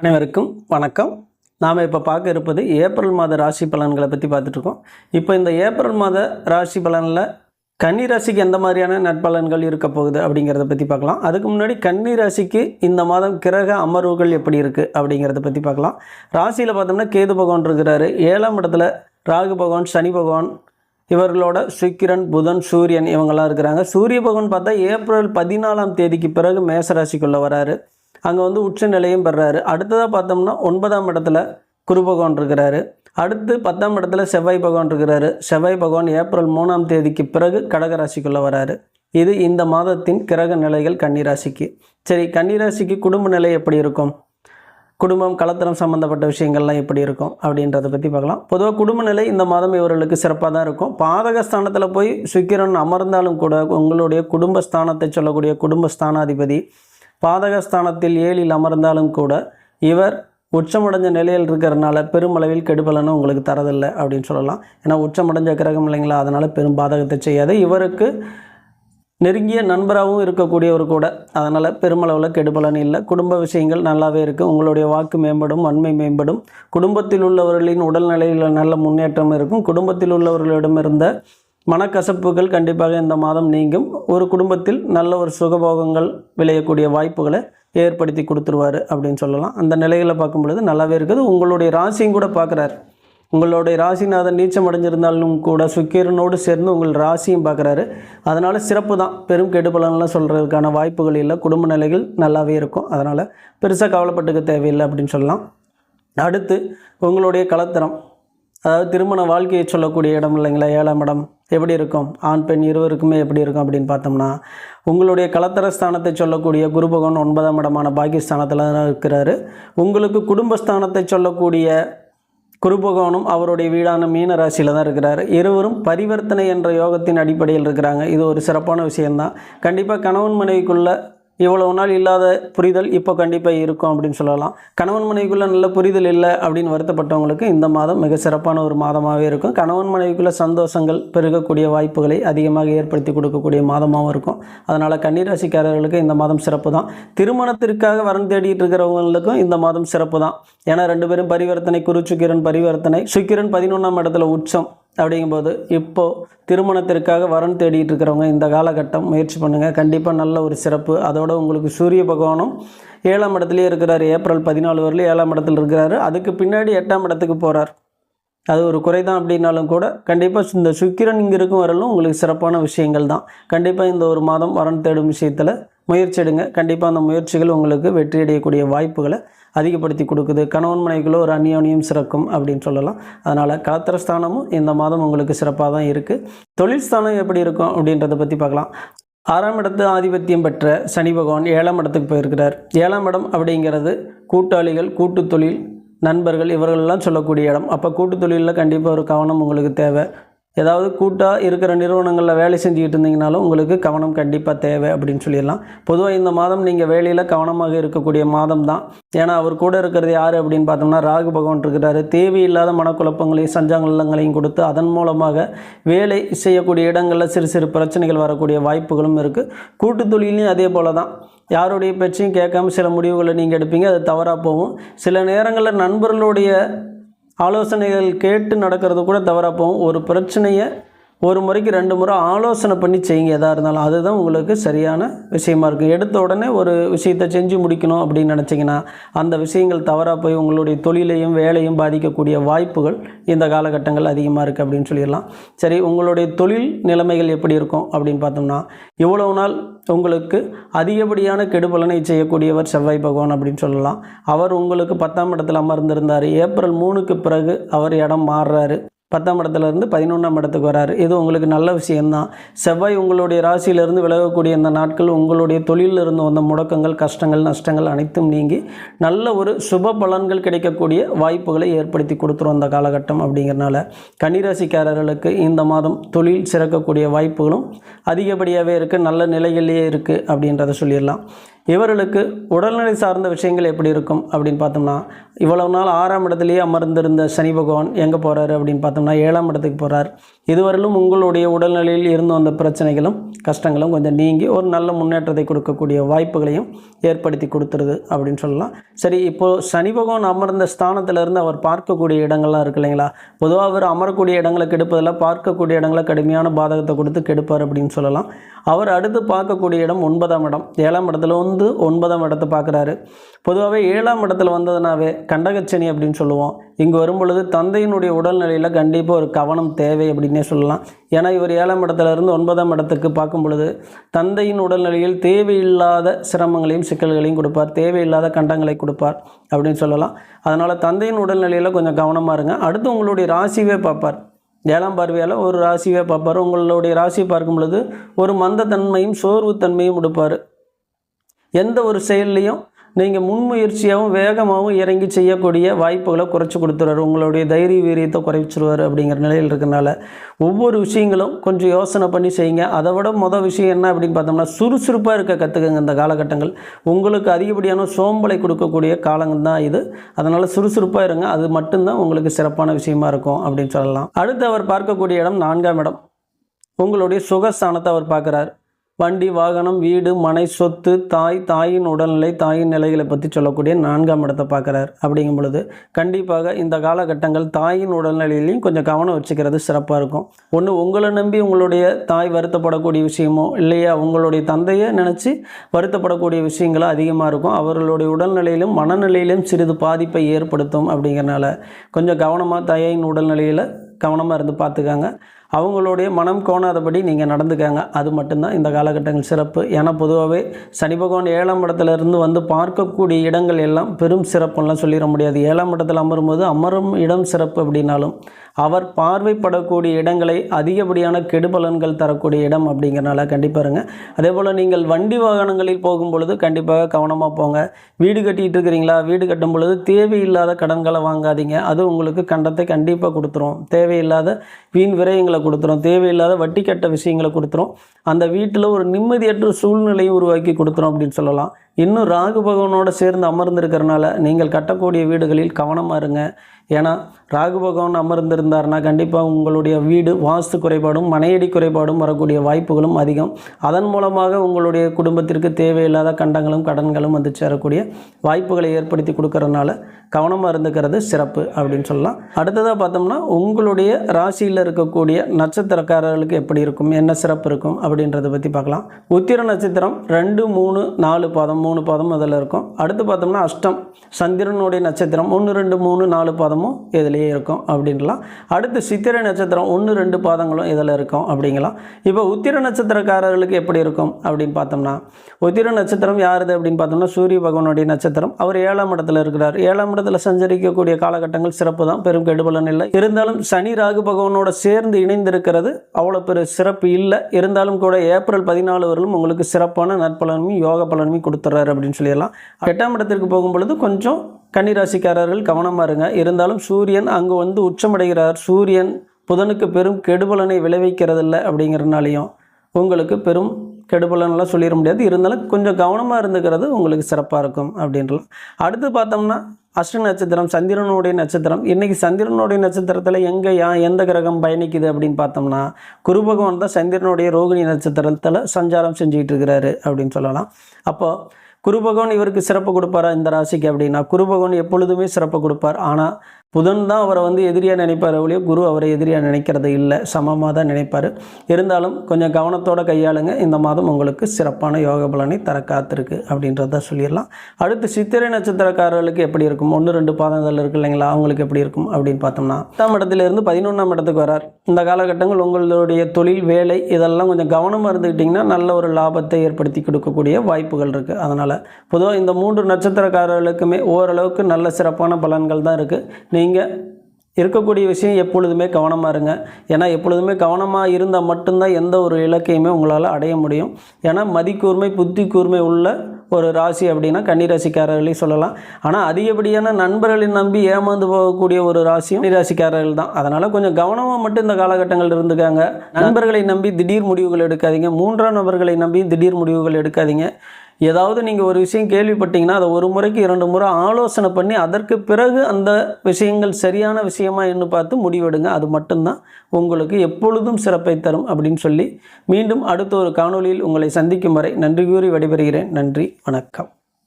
அனைவருக்கும் வணக்கம். நாம் இப்போ பார்க்க இருப்பது ஏப்ரல் மாத ராசி பலன்களை பற்றி பார்த்துட்ருக்கோம் இப்போ இந்த ஏப்ரல் மாத ராசி பலனில் கன்னி ராசிக்கு எந்த மாதிரியான நட்பலன்கள் இருக்க போகுது அப்படிங்கிறத பற்றி பார்க்கலாம். அதுக்கு முன்னாடி கன்னி ராசிக்கு இந்த மாதம் கிரக அமர்வுகள் எப்படி இருக்குது அப்படிங்கிறத பற்றி பார்க்கலாம். ராசியில் பார்த்தோம்னா கேது பகவான் இருக்கிறாரு. ஏழாம் இடத்துல ராகு பகவான் சனி பகவான் இவர்களோட சுக்கிரன் புதன் சூரியன் இவங்கெல்லாம் இருக்கிறாங்க. சூரிய பகவான் பார்த்தா ஏப்ரல் பதினாலாம் தேதிக்கு பிறகு மேசராசிக்குள்ளே வராரு. அங்கே வந்து உச்ச நிலையும் பெறாரு. அடுத்ததாக பார்த்தோம்னா ஒன்பதாம் இடத்துல குரு பகவான் இருக்கிறாரு. அடுத்து பத்தாம் இடத்துல செவ்வாய் பகவான் இருக்கிறாரு. செவ்வாய் பகவான் ஏப்ரல் மூணாம் தேதிக்கு பிறகு கடகராசிக்குள்ளே வராரு. இது இந்த மாதத்தின் கிரக நிலைகள் கன்னிராசிக்கு. சரி கன்னிராசிக்கு குடும்ப நிலை எப்படி இருக்கும்? குடும்பம் கலத்தரம் சம்மந்தப்பட்ட விஷயங்கள்லாம் எப்படி இருக்கும் அப்படின்றத பற்றி பார்க்கலாம். பொதுவாக குடும்ப நிலை இந்த மாதம் இவர்களுக்கு சிறப்பாக தான் இருக்கும். பாதகஸ்தானத்தில் போய் சுக்கிரன் அமர்ந்தாலும் கூட உங்களுடைய குடும்பஸ்தானத்தை சொல்லக்கூடிய குடும்பஸ்தானாதிபதி பாதகஸ்தானத்தில் ஏழில் அமர்ந்தாலும் கூட இவர் உச்சமடைஞ்ச நிலையில் இருக்கிறனால பெருமளவில் கெடுபலனும் உங்களுக்கு தரதில்லை அப்படின்னு சொல்லலாம். ஏன்னா உச்சமடைஞ்ச கிரகம் இல்லைங்களா? அதனால் பெரும் பாதகத்தை செய்யாது. இவருக்கு நெருங்கிய நண்பராகவும் இருக்கக்கூடியவர் கூட. அதனால் பெருமளவில் கெடுபலன் இல்லை. குடும்ப விஷயங்கள் நல்லாவே இருக்குது உங்களுடைய வாக்கு மேம்படும் வன்மை மேம்படும். குடும்பத்தில் உள்ளவர்களின் உடல்நிலையில் நல்ல முன்னேற்றம் இருக்கும். குடும்பத்தில் உள்ளவர்களிடம் இருந்த மனக்கசப்புகள் கண்டிப்பாக இந்த மாதம் நீங்கும். ஒரு குடும்பத்தில் நல்ல ஒரு சுகபோகங்கள் விளையக்கூடிய வாய்ப்புகளை ஏற்படுத்தி கொடுத்துருவாரு அப்படின்னு சொல்லலாம். அந்த நிலைகளை பார்க்கும் பொழுது நல்லாவே இருக்குது. உங்களுடைய ராசியும் கூட பார்க்குறாரு. உங்களுடைய ராசிநாதன் நீச்சம் அடைஞ்சிருந்தாலும் கூட சுக்கிரனோடு சேர்ந்து உங்கள் ராசியும் பார்க்குறாரு. அதனால் சிறப்பு தான். பெரும் கெடுபலன்லாம் சொல்கிறதுக்கான வாய்ப்புகள் இல்லை. குடும்ப நிலைகள் நல்லாவே இருக்கும். அதனால் பெருசாக கவலைப்பட்டுக்க தேவையில்லை அப்படின்னு சொல்லலாம். அடுத்து உங்களுடைய கலத்தரம். அதாவது திருமண வாழ்க்கையை சொல்லக்கூடிய இடம் இல்லைங்களா? ஏழாம் இடம். எப்படி இருக்கும்? ஆண் பெண் இருவருக்குமே எப்படி இருக்கும் அப்படின்னு பார்த்தோம்னா உங்களுடைய கலத்தர ஸ்தானத்தை சொல்லக்கூடிய குரு பகவான் ஒன்பதாம் இடமான பாகிஸ்தானத்தில் தான் இருக்கிறாரு. உங்களுக்கு குடும்பஸ்தானத்தை சொல்லக்கூடிய குரு பகவானும் அவருடைய வீடான மீன ராசியில் தான் இருக்கிறார். இருவரும் பரிவர்த்தனை என்ற யோகத்தின் அடிப்படையில் இருக்கிறாங்க. இது ஒரு சிறப்பான விஷயம்தான். கண்டிப்பாக கணவன் மனைவிக்குள்ள இவ்வளவு நாள் இல்லாத புரிதல் இப்போ கண்டிப்பாக இருக்கும் அப்படின்னு சொல்லலாம். கணவன் மனைவிக்குள்ளே நல்ல புரிதல் இல்லை அப்படின்னு வருத்தப்பட்டவங்களுக்கு இந்த மாதம் மிக சிறப்பான ஒரு மாதமாகவே இருக்கும். கணவன் மனைவிக்குள்ள சந்தோஷங்கள் பெருகக்கூடிய வாய்ப்புகளை அதிகமாக ஏற்படுத்தி கொடுக்கக்கூடிய மாதமாகவும் இருக்கும். அதனால் கன்னிராசிக்காரர்களுக்கு இந்த மாதம் சிறப்பு தான். திருமணத்திற்காக வரன் தேடிட்டு இருக்கிறவங்களுக்கும் இந்த மாதம் சிறப்பு தான். ஏன்னா ரெண்டு பேரும் பரிவர்த்தனை குரு சுக்கிரன் பரிவர்த்தனை. சுக்கிரன் பதினொன்றாம் இடத்துல உச்சம். அப்படிங்கும்போது இப்போது திருமணத்திற்காக வரன் தேடிட்டு இருக்கிறவங்க இந்த காலகட்டம் முயற்சி பண்ணுங்கள் கண்டிப்பாக நல்ல ஒரு சிறப்பு. அதோட உங்களுக்கு சூரிய பகவானும் ஏழாம் இடத்துலேயே இருக்கிறார். ஏப்ரல் பதினாலு வரலையும் ஏழாம் இடத்துல இருக்கிறாரு. அதுக்கு பின்னாடி எட்டாம் இடத்துக்கு போகிறார் அது ஒரு குறை தான் அப்படின்னாலும் கூட கண்டிப்பாக இந்த சுக்கிரன் இங்கே இருக்கும் வரலும் உங்களுக்கு சிறப்பான விஷயங்கள் தான். கண்டிப்பாக இந்த ஒரு மாதம் வரன் தேடும் விஷயத்தில் முயற்சி எடுங்க. கண்டிப்பாக அந்த முயற்சிகள் உங்களுக்கு வெற்றி அடையக்கூடிய வாய்ப்புகளை அதிகப்படுத்தி கொடுக்குது. கணவன் மனைவிக்குள்ளே ஒரு அந்யோன்யம் சிறக்கும் அப்படின்னு சொல்லலாம். அதனால் கலத்திரஸ்தானமும் இந்த மாதம் உங்களுக்கு சிறப்பாக தான் இருக்குது தொழில் ஸ்தானம் எப்படி இருக்கும் அப்படின்றத பற்றி பார்க்கலாம். ஆறாம் இடத்து ஆதிபத்தியம் பெற்ற சனி பகவான் ஏழாம் இடத்துக்கு போயிருக்கிறார். ஏழாம் இடம் அப்படிங்கிறது கூட்டாளிகள் கூட்டு தொழில் நண்பர்கள் இவர்களெல்லாம் சொல்லக்கூடிய இடம். அப்போ கூட்டு தொழிலில் கண்டிப்பாக ஒரு கவனம் உங்களுக்கு தேவை. ஏதாவது கூட்டாக இருக்கிற நிறுவனங்களில் வேலை செஞ்சுக்கிட்டு இருந்தீங்கனாலும் உங்களுக்கு கவனம் கண்டிப்பாக தேவை அப்படின்னு சொல்லிடலாம். பொதுவாக இந்த மாதம் நீங்கள் வேலையில் கவனமாக இருக்கக்கூடிய மாதம் தான். ஏன்னா அவர் கூட இருக்கிறது யார் அப்படின்னு பார்த்தோம்னா ராகு பகவான் இருக்கிறாரு. தேவையில்லாத மனக்குழப்பங்களையும் சஞ்சாங்கங்களையும் கொடுத்து அதன் மூலமாக வேலை செய்யக்கூடிய இடங்களில் சிறு சிறு பிரச்சனைகள் வரக்கூடிய வாய்ப்புகளும் இருக்குது கூட்டு தொழிலையும் அதே போல தான் யாருடைய பேச்சையும் கேட்காம சில முடிவுகளை நீங்கள் எடுப்பீங்க அது தவறாக போகும். சில நேரங்களில் நண்பர்களுடைய ஆலோசனைகள் கேட்டு நடக்கிறது கூட தவறாக போகும். ஒரு பிரச்சனையை ஒரு முறைக்கு ரெண்டு முறை ஆலோசனை பண்ணி செய்யுங்க எதாக இருந்தாலும். அதுதான் உங்களுக்கு சரியான விஷயமா இருக்குது எடுத்த உடனே ஒரு விஷயத்தை செஞ்சு முடிக்கணும் அப்படின்னு நினச்சிங்கன்னா அந்த விஷயங்கள் தவறாக போய் உங்களுடைய தொழிலையும் வேலையும் பாதிக்கக்கூடிய வாய்ப்புகள் இந்த காலகட்டங்கள் அதிகமாக இருக்குது அப்படின்னு சொல்லிடலாம். சரி உங்களுடைய தொழில் நிலைமைகள் எப்படி இருக்கும் அப்படின்னு பார்த்தோம்னா இவ்வளவு நாள் உங்களுக்கு அதிகப்படியான கெடுபலனை செய்யக்கூடியவர் செவ்வாய் பகவான் அப்படின்னு சொல்லலாம். அவர் உங்களுக்கு பத்தாம் இடத்துல அமர்ந்திருந்தார். ஏப்ரல் மூணுக்கு பிறகு அவர் இடம் மாறுறாரு. பத்தாம் இடத்துலேருந்து பதினொன்றாம் இடத்துக்கு வராரு. இது உங்களுக்கு நல்ல விஷயம்தான். செவ்வாய் உங்களுடைய ராசியிலிருந்து விலகக்கூடிய இந்த நாட்கள் உங்களுடைய தொழிலில் இருந்து வந்த முடக்கங்கள் கஷ்டங்கள் நஷ்டங்கள் அனைத்தும் நீங்கி நல்ல ஒரு சுப பலன்கள் கிடைக்கக்கூடிய வாய்ப்புகளை ஏற்படுத்தி கொடுத்துரும் அந்த காலகட்டம் அப்படிங்கிறனால. கன்னிராசிக்காரர்களுக்கு இந்த மாதம் தொழில் சிறக்கக்கூடிய வாய்ப்புகளும் அதிகப்படியாகவே இருக்குது நல்ல நிலைகளிலேயே இருக்குது அப்படின்றத சொல்லிடலாம். இவர்களுக்கு உடல்நிலை சார்ந்த விஷயங்கள் எப்படி இருக்கும் அப்படின்னு பார்த்தோம்னா இவ்வளவு நாள் ஆறாம் இடத்துலையே அமர்ந்திருந்த சனி பகவான் எங்கே போகிறாரு அப்படின்னு பார்த்தோம்னா ஏழாம் இடத்துக்கு போகிறார் இதுவரையிலும் உங்களுடைய உடல்நிலையில் இருந்து வந்த பிரச்சனைகளும் கஷ்டங்களும் கொஞ்சம் நீங்கி ஒரு நல்ல முன்னேற்றத்தை கொடுக்கக்கூடிய வாய்ப்புகளையும் ஏற்படுத்தி கொடுத்துருது அப்படின்னு சொல்லலாம். சரி இப்போது சனி பகவான் அமர்ந்த ஸ்தானத்திலிருந்து அவர் பார்க்கக்கூடிய இடங்கள்லாம் இருக்கு இல்லைங்களா? பொதுவாக அவர் அமரக்கூடிய இடங்களை கெடுப்பதில் பார்க்கக்கூடிய இடங்களை கடுமையான பாதகத்தை கொடுத்து கெடுப்பார் அப்படின்னு சொல்லலாம். அவர் அடுத்து பார்க்கக்கூடிய இடம் ஒன்பதாம் இடம். ஏழாம் இடத்துல வந்து ஒன்பதாம் இடத்தை பார்க்குறாரு. பொதுவாகவே ஏழாம் இடத்துல வந்ததுனாவே கண்டகச்சனி அப்படின்னு சொல்லுவோம். இங்கே வரும் பொழுது தந்தையினுடைய உடல்நிலையில் கண்டிப்பாக ஒரு கவனம் தேவை அப்படின்னே சொல்லலாம். ஏன்னா இவர் ஏழாம் இடத்துல இருந்து ஒன்பதாம் இடத்துக்கு பார்க்கும் பொழுது தந்தையின் உடல்நிலையில் தேவையில்லாத சிரமங்களையும் சிக்கல்களையும் கொடுப்பார். தேவையில்லாத கண்டங்களை கொடுப்பார் அப்படின்னு சொல்லலாம். அதனால் தந்தையின் உடல்நிலையில் கொஞ்சம் கவனமாக இருங்க. அடுத்து உங்களுடைய ராசிவே பார்ப்பார். ஏழாம் பார்வையால் ஒரு ராசியை பார்ப்பார். உங்களுடைய ராசியை பார்க்கும் பொழுது ஒரு மந்தத்தன்மையும் சோர்வுத்தன்மையும் கொடுப்பார். எந்த ஒரு செயல்லையும் நீங்கள் முன்முயற்சியாகவும் வேகமாகவும் இறங்கி செய்யக்கூடிய வாய்ப்புகளை குறைச்சி கொடுத்துருவார் உங்களுடைய தைரிய வீரியத்தை குறைச்சிருவார் அப்படிங்கிற நிலையில் இருக்கிறனால ஒவ்வொரு விஷயங்களும் கொஞ்சம் யோசனை பண்ணி செய்யுங்க. அதை விட மொதல் விஷயம் என்ன அப்படின்னு பார்த்தோம்னா சுறுசுறுப்பாக இருக்க கற்றுக்குங்க இந்த காலகட்டங்கள். உங்களுக்கு அதிகப்படியான சோம்பலை கொடுக்கக்கூடிய காலங்கள் தான் இது. அதனால் சுறுசுறுப்பாக இருங்க. அது மட்டும்தான் உங்களுக்கு சிறப்பான விஷயமா இருக்கும் அப்படின்னு சொல்லலாம். அடுத்து அவர் பார்க்கக்கூடிய இடம் நான்காம் இடம். உங்களுடைய சுகஸ்தானத்தை அவர் பார்க்குறார். வண்டி வாகனம் வீடு மனை சொத்து தாய் தாயின் உடல்நிலை தாயின் நிலைகளை பற்றி சொல்லக்கூடிய நான்காம் இடத்தை பார்க்குறார். அப்படிங்கும் பொழுது கண்டிப்பாக இந்த காலகட்டங்கள் தாயின் உடல்நிலையிலையும் கொஞ்சம் கவனம் வச்சுக்கிறது சிறப்பாக இருக்கும். ஒன்று உங்களை நம்பி உங்களுடைய தாய் வருத்தப்படக்கூடிய விஷயமோ இல்லையா உங்களுடைய தந்தையை நினச்சி வருத்தப்படக்கூடிய விஷயங்களும் அதிகமாக இருக்கும். அவர்களுடைய உடல்நிலையிலும் மனநிலையிலும் சிறிது பாதிப்பை ஏற்படுத்தும் அப்படிங்கிறனால கொஞ்சம் கவனமாக தாயின் உடல்நிலையில் கவனமாக இருந்து பார்த்துக்காங்க. அவங்களுடைய மனம் கோணாதபடி நீங்கள் நடந்துக்காங்க. அது மட்டும்தான் இந்த காலகட்டங்கள் சிறப்பு. ஏன்னா பொதுவாகவே சனி பகவான் ஏழாம் இடத்துலேருந்து வந்து பார்க்கக்கூடிய இடங்கள் எல்லாம் பெரும் சிறப்புலாம் சொல்லிட முடியாது. ஏழாம் இடத்துல அமரும்போது அமரும் இடம் சிறப்பு அப்படின்னாலும் அவர் பார்வைப்படக்கூடிய இடங்களை அதிகப்படியான கெடுபலன்கள் தரக்கூடிய இடம் அப்படிங்கிறனால கண்டிப்பாக இருங்க. அதே போல் நீங்கள் வண்டி வாகனங்களில் போகும் பொழுது கண்டிப்பாக கவனமாக போங்க. வீடு கட்டிகிட்டு இருக்கிறீங்களா? வீடு கட்டும் பொழுது தேவையில்லாத கடன்களை வாங்காதீங்க. அது உங்களுக்கு கண்டத்தை கண்டிப்பாக கொடுத்துரும். தேவையில்லாத வீண் விரயங்களை கொடுத்துரும் தேவையில்லாத வட்டி கட்ட விஷயங்களை கொடுத்துரும் அந்த வீட்டில் ஒரு நிம்மதியற்ற சூழ்நிலையை உருவாக்கி கொடுத்துரும் அப்படின்னு சொல்லலாம். இன்னும் ராகு பகவானோட சேர்ந்து அமர்ந்திருக்கிறனால நீங்கள் கட்டக்கூடிய வீடுகளில் கவனமாக இருங்க. ஏன்னா ராகு பகவான் அமர்ந்திருந்தார்னா கண்டிப்பாக உங்களுடைய வீடு வாஸ்து குறைபாடும் மனையடி குறைபாடும் வரக்கூடிய வாய்ப்புகளும் அதிகம். அதன் மூலமாக உங்களுடைய குடும்பத்திற்கு தேவையில்லாத கண்டங்களும் கடன்களும் வந்து சேரக்கூடிய வாய்ப்புகளை ஏற்படுத்தி கொடுக்கறதுனால கவனமாக இருந்துக்கிறது சிறப்பு அப்படின்னு சொல்லலாம். அடுத்ததாக பார்த்தோம்னா உங்களுடைய ராசியில் இருக்கக்கூடிய நட்சத்திரக்காரர்களுக்கு எப்படி இருக்கும் என்ன சிறப்பு இருக்கும் அப்படின்றத பற்றி பார்க்கலாம். உத்திர நட்சத்திரம் ரெண்டு மூணு நாலு பாதம் மூணு பாதம் அதில் இருக்கும். அடுத்து பார்த்தோம்னா அஷ்டம் சந்திரனுடைய நட்சத்திரம் ஒன்று ரெண்டு மூணு நாலு பாதமும் இதிலேயே இருக்கும் அப்படின்லாம் அடுத்து சித்திரை நட்சத்திரம் ஒன்று ரெண்டு பாதங்களும் இதில் இருக்கும் அப்படிங்கலாம். இப்போ உத்திர நட்சத்திரக்காரர்களுக்கு எப்படி இருக்கும் அப்படின்னு பார்த்தோம்னா உத்திர நட்சத்திரம் யாருது அப்படின்னு பார்த்தோம்னா சூரிய பகவானுடைய நட்சத்திரம். அவர் ஏழாம் இடத்துல இருக்கிறார். ஏழாம் இடத்துல சஞ்சரிக்கக்கூடிய காலகட்டங்கள் சிறப்பு தான் பெரும் கெடுபலன் இல்லை. இருந்தாலும் சனி ராகு பகவானோட சேர்ந்து இணைந்திருக்கிறது அவ்வளோ பெரிய சிறப்பு இல்லை. இருந்தாலும் கூட ஏப்ரல் பதினாலு வரலும் உங்களுக்கு சிறப்பான நற்பலனுமே யோக பலனுமே கொடுத்துட்றாரு அப்படின்னு சொல்லிடலாம் எட்டாம் இடத்திற்கு போகும் பொழுது கொஞ்சம் கன்னிராசிக்காரர்கள் கவனமாக இருங்க. இருந்தாலும் சூரியன் அங்கு வந்து உச்சமடைகிறார். சூரியன் புதனுக்கு பெரும் கெடுபலனை விளைவிக்கிறதில்ல அப்படிங்கிறனாலையும் உங்களுக்கு பெரும் கெடுபலன்லாம் சொல்லிட முடியாது. இருந்தாலும் கொஞ்சம் கவனமாக இருந்துக்கிறது உங்களுக்கு சிறப்பாக இருக்கும் அப்படின்றலாம் அடுத்து பார்த்தோம்னா அஷ்ட நட்சத்திரம் சந்திரனுடைய நட்சத்திரம். இன்றைக்கி சந்திரனுடைய நட்சத்திரத்தில் எங்கே யா எந்த கிரகம் பயணிக்குது அப்படின்னு பார்த்தோம்னா குரு பகவான் தான் சந்திரனுடைய ரோகிணி நட்சத்திரத்தில் சஞ்சாரம் செஞ்சுக்கிட்டு இருக்கிறாரு அப்படின்னு சொல்லலாம். அப்போது குருபகவன் இவருக்கு சிறப்பு கொடுப்பாரா இந்த ராசிக்கு அப்படின்னா குருபகவன் எப்பொழுதுமே சிறப்பு கொடுப்பார். ஆனால் புதன் தான் அவரை வந்து எதிரியாக நினைப்பார் ஒழிய குரு அவரை எதிரியாக நினைக்கிறது இல்லை சமமாக தான் நினைப்பார். இருந்தாலும் கொஞ்சம் கவனத்தோட கையாளுங்க. இந்த மாதம் உங்களுக்கு சிறப்பான யோக பலனை தர காத்திருக்கு அப்படின்றத சொல்லிடலாம். அடுத்து சித்திரை நட்சத்திரக்காரர்களுக்கு எப்படி இருக்கும்? ஒன்று ரெண்டு பாதங்கள் இருக்கு இல்லைங்களா? அவங்களுக்கு எப்படி இருக்கும் அப்படின்னு பார்த்தோம்னா பத்தாம் இடத்துலேருந்து பதினொன்றாம் இடத்துக்கு வரார். இந்த காலகட்டங்கள் உங்களுடைய தொழில் வேலை இதெல்லாம் கொஞ்சம் கவனமாக இருந்துக்கிட்டிங்கன்னா நல்ல ஒரு லாபத்தை ஏற்படுத்தி கொடுக்கக்கூடிய வாய்ப்புகள் இருக்குது அதனால் பொதுவாக இந்த மூன்று நட்சத்திரக்காரர்களுக்குமே ஓரளவுக்கு நல்ல சிறப்பான பலன்கள் தான் இருக்குது நீங்கள் இருக்கக்கூடிய விஷயம் எப்பொழுதுமே கவனமாக இருங்க. ஏன்னா எப்பொழுதுமே கவனமாக இருந்தால் மட்டும்தான் எந்த ஒரு இலக்கையுமே உங்களால் அடைய முடியும். ஏன்னா மதிக்கூர்மை புத்தி கூர்மை உள்ள ஒரு ராசி அப்படின்னா கன்னிராசிக்காரர்களையும் சொல்லலாம். ஆனால் அதிகப்படியான நண்பர்களை நம்பி ஏமாந்து போகக்கூடிய ஒரு ராசியும் கன்னிராசிக்காரர்கள் தான். அதனால் கொஞ்சம் கவனமாக மட்டும் இந்த காலகட்டங்கள் இருந்துக்காங்க. நண்பர்களை நம்பி திடீர் முடிவுகள் எடுக்காதீங்க. மூன்றாம் நபர்களை நம்பி திடீர் முடிவுகள் எடுக்காதீங்க. ஏதாவது நீங்கள் ஒரு விஷயம் கேள்விப்பட்டீங்கன்னா அதை ஒரு முறைக்கு இரண்டு முறை ஆலோசனை பண்ணி அதற்கு பிறகு அந்த விஷயங்கள் சரியான விஷயமா என்று பார்த்து முடிவெடுங்க. அது மட்டும்தான் உங்களுக்கு எப்பொழுதும் சிறப்பை தரும் அப்படின்னு சொல்லி மீண்டும் அடுத்த ஒரு காணொளியில் உங்களை சந்திக்கும் வரை நன்றி கூறி விடைபெறுகிறேன். நன்றி வணக்கம்.